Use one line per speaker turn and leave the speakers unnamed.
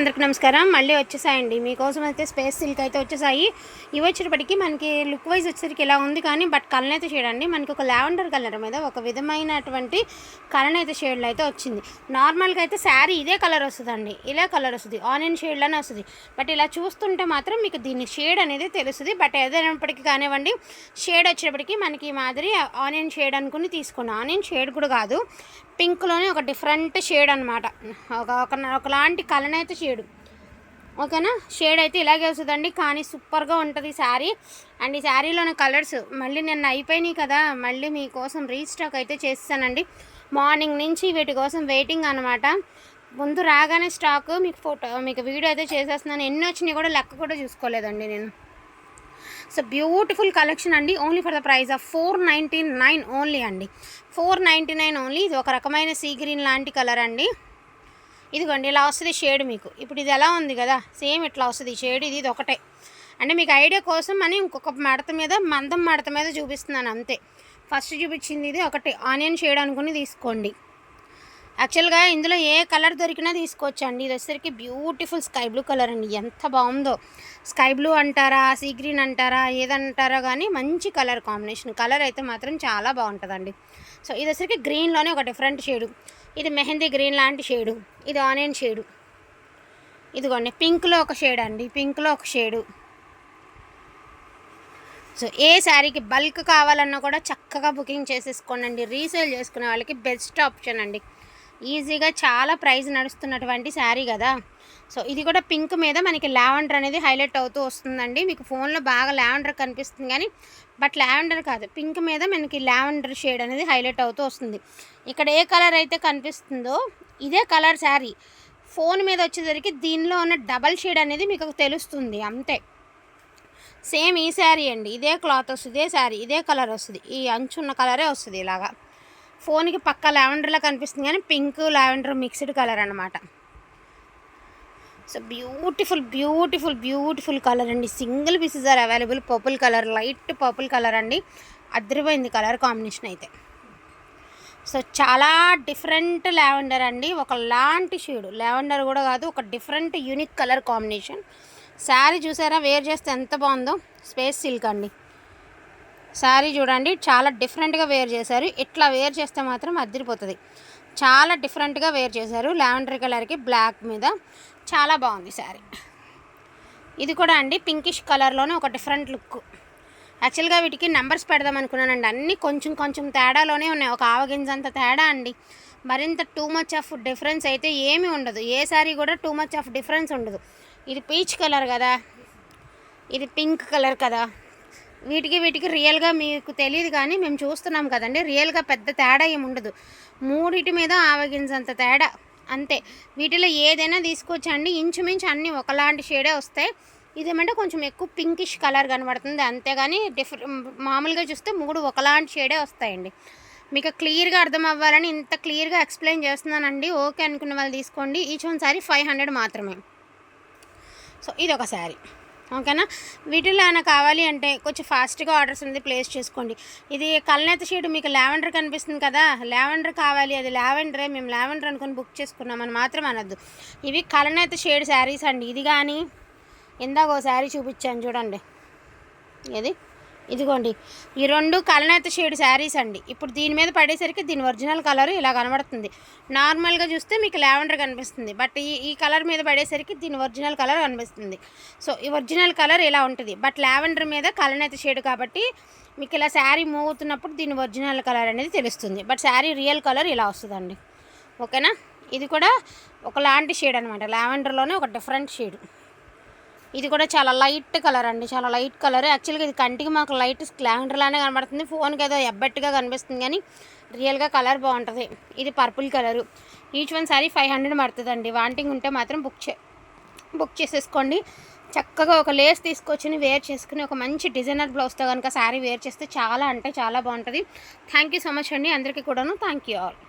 అందరికి నమస్కారం. మళ్ళీ వచ్చేసాయండి. మీకోసం అయితే స్పేస్ సిల్క్ అయితే వచ్చేసాయి. ఇవి వచ్చేటప్పటికి మనకి లుక్ వైజ్ వచ్చేసరికి ఇలా ఉంది కానీ బట్ కలర్ అయితే షేడ్ అండి. మనకి ఒక లావెండర్ కలర్ మీద ఒక విధమైనటువంటి కలర్ అయితే షేడ్లో అయితే వచ్చింది. నార్మల్గా అయితే శారీ ఇదే కలర్ వస్తుందండి. ఇలా కలర్ వస్తుంది. ఆనియన్ షేడ్లోనే వస్తుంది. బట్ ఇలా చూస్తుంటే మాత్రం మీకు దీని షేడ్ అనేది తెలుస్తుంది. బట్ ఏదైనప్పటికీ కానివ్వండి షేడ్ వచ్చేటప్పటికి మనకి ఈ మాదిరి ఆనియన్ షేడ్ అనుకుని తీసుకోండి. ఆనియన్ షేడ్ కూడా కాదు. పింక్లోనే ఒక డిఫరెంట్ షేడ్ అనమాట ఒక ఒక ఒకలాంటి కలర్ అయితే షేడు. ఓకేనా? షేడ్ అయితే ఇలాగే వస్తుందండి. కానీ సూపర్గా ఉంటుంది శారీ. అండ్ ఈ శారీలోని కలర్స్ మళ్ళీ నిన్న అయిపోయినాయి కదా. మళ్ళీ మీకోసం రీస్టాక్ అయితే చేస్తానండి. మార్నింగ్ నుంచి వీటి కోసం వెయిటింగ్ అనమాట ముందు రాగానే స్టాక్ మీకు ఫోటో మీకు వీడియో అయితే చేసేస్తున్నాను. ఎన్ని వచ్చినాయి కూడా లెక్క కూడా చూసుకోలేదండి నేను. సో బ్యూటిఫుల్ కలెక్షన్ అండి. Only for the price of four ninety nine only అండి. Four ninety nine only. ఇది ఒక రకమైన సీ గ్రీన్ లాంటి కలర్ అండి. ఇదిగోండి ఇలా వస్తుంది షేడ్ మీకు. ఇప్పుడు ఇది ఎలా ఉంది కదా? సేమ్ ఇట్లా వస్తుంది షేడ్ ఇది ఇది ఒకటే అంటే మీకు ఐడియా కోసం అని ఇంకొక మడత మీద మందం మడత మీద చూపిస్తున్నాను అంతే. ఫస్ట్ చూపించింది ఇది ఒకటి ఆనియన్ షేడ్ అనుకుని తీసుకోండి. యాక్చువల్గా ఇందులో ఏ కలర్ దొరికినా తీసుకోవచ్చండి. ఇది వచ్చేసరికి బ్యూటిఫుల్ స్కై బ్లూ కలర్ అండి. ఎంత బాగుందో. స్కై బ్లూ అంటారా సీ గ్రీన్ అంటారా ఏదంటారా కానీ మంచి కలర్ కాంబినేషన్. కలర్ అయితే మాత్రం చాలా బాగుంటుందండి. సో ఇది వచ్చేసరికి గ్రీన్లోనే ఒక డిఫరెంట్ షేడు. ఇది మెహందీ గ్రీన్ లాంటి షేడు. ఇది ఆనియన్ షేడు. ఇదిగోండి పింక్లో ఒక షేడ్ అండి. పింక్లో ఒక షేడు. సో ఏ శారీకి బల్క్ కావాలన్నా కూడా చక్కగా బుకింగ్ చేసేసుకోండి రీసేల్ చేసుకునే వాళ్ళకి బెస్ట్ ఆప్షన్ అండి. ఈజీగా చాలా ప్రైస్ నడుస్తున్నటువంటి శారీ కదా. సో ఇది కూడా పింక్ మీద మనకి లావెండర్ అనేది హైలైట్ అవుతూ వస్తుందండి. మీకు ఫోన్లో బాగా లావెండర్ కనిపిస్తుంది కానీ బట్ లావెండర్ కాదు పింక్ మీద మనకి లావెండర్ షేడ్ అనేది హైలైట్ అవుతూ వస్తుంది. ఇక్కడ ఏ కలర్ అయితే కనిపిస్తుందో ఇదే కలర్ శారీ ఫోన్ మీద వచ్చేసరికి దీనిలో ఉన్న డబల్ షేడ్ అనేది మీకు తెలుస్తుంది అంతే. సేమ్ ఈ శారీ అండి ఇదే క్లాత్ వస్తుంది ఇదే శారీ ఇదే కలర్ వస్తుంది ఈ అంచున్న కలరే వస్తుంది ఇలాగా. ఫోన్కి పక్క లావెండర్లా కనిపిస్తుంది కానీ పింక్ లావెండర్ మిక్స్డ్ కలర్ అనమాట so beautiful beautiful beautiful colour అండి. Single pieces are available. Purple colour light purple colour అండి. అదిరిపోయింది కలర్ కాంబినేషన్ అయితే. సో చాలా డిఫరెంట్ లావెండర్ అండి. ఒక లాంటి షేడ్. లావెండర్ కూడా కాదు ఒక different unique colour combination. Sari చూసారా? వేర్ చేస్తే ఎంత బాగుందో. స్పేస్ సిల్క్ అండి. శారీ చూడండి చాలా డిఫరెంట్గా వేర్ చేశారు. ఇట్లా వేర్ చేస్తే మాత్రం అదిరిపోతుంది. చాలా డిఫరెంట్గా వేర్ చేశారు. లావెండర్ కలర్కి బ్లాక్ మీద చాలా బాగుంది శారీ ఇది కూడా అండి పింకిష్ కలర్లోనే ఒక డిఫరెంట్ లుక్ యాక్చువల్గా వీటికి నెంబర్స్ పెడదాం అనుకున్నానండి. అన్నీ కొంచెం కొంచెం తేడాలోనే ఉన్నాయి. ఒక ఆవగింజంత తేడా అండి. మరింత టూ మచ్ ఆఫ్ డిఫరెన్స్ అయితే ఏమీ ఉండదు. ఏ శారీ కూడా టూ మచ్ ఆఫ్ డిఫరెన్స్ ఉండదు. ఇది పీచ్ కలర్ కదా. ఇది పింక్ కలర్ కదా. వీటికి వీటికి రియల్గా మీకు తెలియదు కానీ మేము చూస్తున్నాం కదండి. రియల్గా పెద్ద తేడా ఏమి ఉండదు. మూడిటి మీద ఆవగింజంత తేడా అంతే. వీటిలో ఏదైనా తీసుకొచ్చండి. ఇంచుమించు అన్నీ ఒకలాంటి షేడే వస్తాయి. ఇదేమంటే కొంచెం ఎక్కువ పింకిష్ కలర్ కనబడుతుంది. అంతేగాని డిఫరెంట్ మామూలుగా చూస్తే మూడు ఒకలాంటి షేడే వస్తాయండి. మీకు క్లియర్గా అర్థం అవ్వాలని ఇంత క్లియర్గా ఎక్స్ప్లెయిన్ చేస్తున్నానండి. ఓకే అనుకున్న వాళ్ళు తీసుకోండి. Each one sari five hundred మాత్రమే. సో ఇది ఒక శారీ. ఓకేనా? వీటిలో ఏమైనా కావాలి అంటే కొంచెం ఫాస్ట్గా ఆర్డర్స్ అనేది ప్లేస్ చేసుకోండి. ఇది కల్నేత షేడ్ మీకు లావెండర్ కనిపిస్తుంది కదా? లావెండర్ కావాలి. అది లావెండరే. మేము లావెండర్ అనుకుని బుక్ చేసుకున్నామని మాత్రం అనొద్దు. ఇవి కలనేత షేడ్ శారీస్ అండి. ఇది కానీ ఇందాక ఓ శారీ చూపించాను చూడండి. ఏది? ఇదిగోండి. ఈ రెండు కలనేత షేడ్ శారీస్ అండి. ఇప్పుడు దీని మీద పడేసరికి దీని ఒరిజినల్ కలర్ ఇలా కనబడుతుంది. నార్మల్గా చూస్తే మీకు లావెండర్ కనిపిస్తుంది. బట్ ఈ ఈ కలర్ మీద పడేసరికి దీని ఒరిజినల్ కలర్ కనిపిస్తుంది. సో ఈ ఒరిజినల్ కలర్ ఇలా ఉంటుంది. బట్ లావెండర్ మీద కలనేత షేడ్ కాబట్టి మీకు ఇలా శారీ మూవ్ అవుతున్నప్పుడు దీని ఒరిజినల్ కలర్ అనేది తెలుస్తుంది. బట్ శారీ రియల్ కలర్ ఇలా వస్తుందండి. ఓకేనా? ఇది కూడా ఒకలాంటి షేడ్ అనమాట లావెండర్లోనే ఒక డిఫరెంట్ షేడ్. ఇది కూడా చాలా లైట్ కలర్ అండి చాలా లైట్ కలర్. యాక్చువల్గా ఇది కంటికి మాకు లైట్ లానే కనబడుతుంది. ఫోన్కి ఏదో ఎబ్బట్టుగా కనిపిస్తుంది కానీ రియల్గా కలర్ బాగుంటుంది. ఇది purple colour. Each one sari five hundred పడుతుందండి. వాంటింగ్ ఉంటే మాత్రం బుక్ చే బుక్ చేసేసుకోండి. చక్కగా ఒక లేస్ తీసుకొచ్చి వేర్ చేసుకుని ఒక మంచి డిజైనర్ బ్లౌజ్తో కనుక శారీ వేర్ చేస్తే చాలా అంటే చాలా బాగుంటుంది. థ్యాంక్ యూ సో మచ్ అండి. అందరికీ కూడాను థ్యాంక్ యూ ఆల్.